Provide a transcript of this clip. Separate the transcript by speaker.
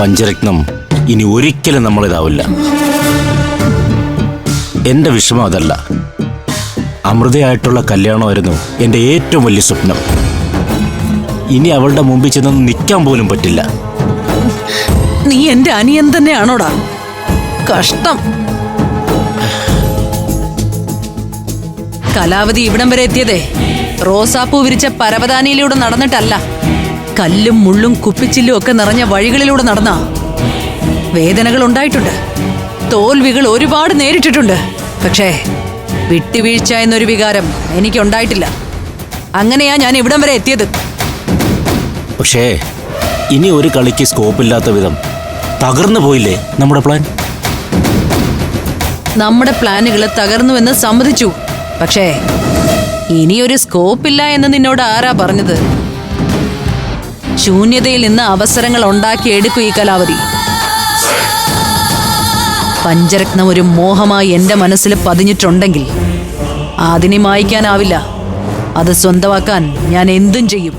Speaker 1: പഞ്ചരത്നം ഇനി ഒരിക്കലും നമ്മളിതാവില്ല. എന്റെ വിഷമം അതല്ല. അമൃതയായിട്ടുള്ള കല്യാണമായിരുന്നു എന്റെ ഏറ്റവും വലിയ സ്വപ്നം. ഇനി അവളുടെ മുമ്പിൽ ചെന്ന് നിൽക്കാൻ പോലും പറ്റില്ല.
Speaker 2: നീ എന്റെ അനിയൻ തന്നെയാണോടാ? കഷ്ടം. കലാവതി ഇവിടം വരെ എത്തിയതേ. റോസാപ്പൂ വിരിച്ച പരവതാനിയിലൂടെ നടന്നിട്ടല്ല. കല്ലും മുള്ളും കുപ്പിച്ചില്ലും ഒക്കെ നിറഞ്ഞ വഴികളിലൂടെ നടന്ന വേദനകൾ ഉണ്ടായിട്ടുണ്ട്. തോൽവികൾ ഒരുപാട് നേരിട്ടിട്ടുണ്ട്. പക്ഷേ വിട്ടുവീഴ്ച എന്നൊരു വികാരം എനിക്കുണ്ടായിട്ടില്ല. അങ്ങനെയാ ഞാൻ ഇവിടം വരെ എത്തിയത്.
Speaker 1: പക്ഷേ ഇനി ഒരു കളിക്ക് സ്കോപ്പ് ഇല്ലാത്ത വിധം തകർന്നു പോയില്ലേ നമ്മുടെ പ്ലാൻ
Speaker 2: നമ്മുടെ പ്ലാനുകൾ തകർന്നുവെന്ന് സമ്മതിച്ചു. പക്ഷേ ഇനിയൊരു സ്കോപ്പില്ല എന്ന് നിന്നോട് ആരാ പറഞ്ഞത്? ശൂന്യതയിൽ നിന്ന് അവസരങ്ങൾ ഉണ്ടാക്കിയെടുക്കും ഈ കലാവതി. പഞ്ചരത്നം ഒരു മോഹമായി എന്റെ മനസ്സിൽ പതിഞ്ഞിട്ടുണ്ടെങ്കിൽ അതിനെ മായ്ക്കാനാവില്ല. അത് സ്വന്തമാക്കാൻ ഞാൻ എന്തും ചെയ്യും.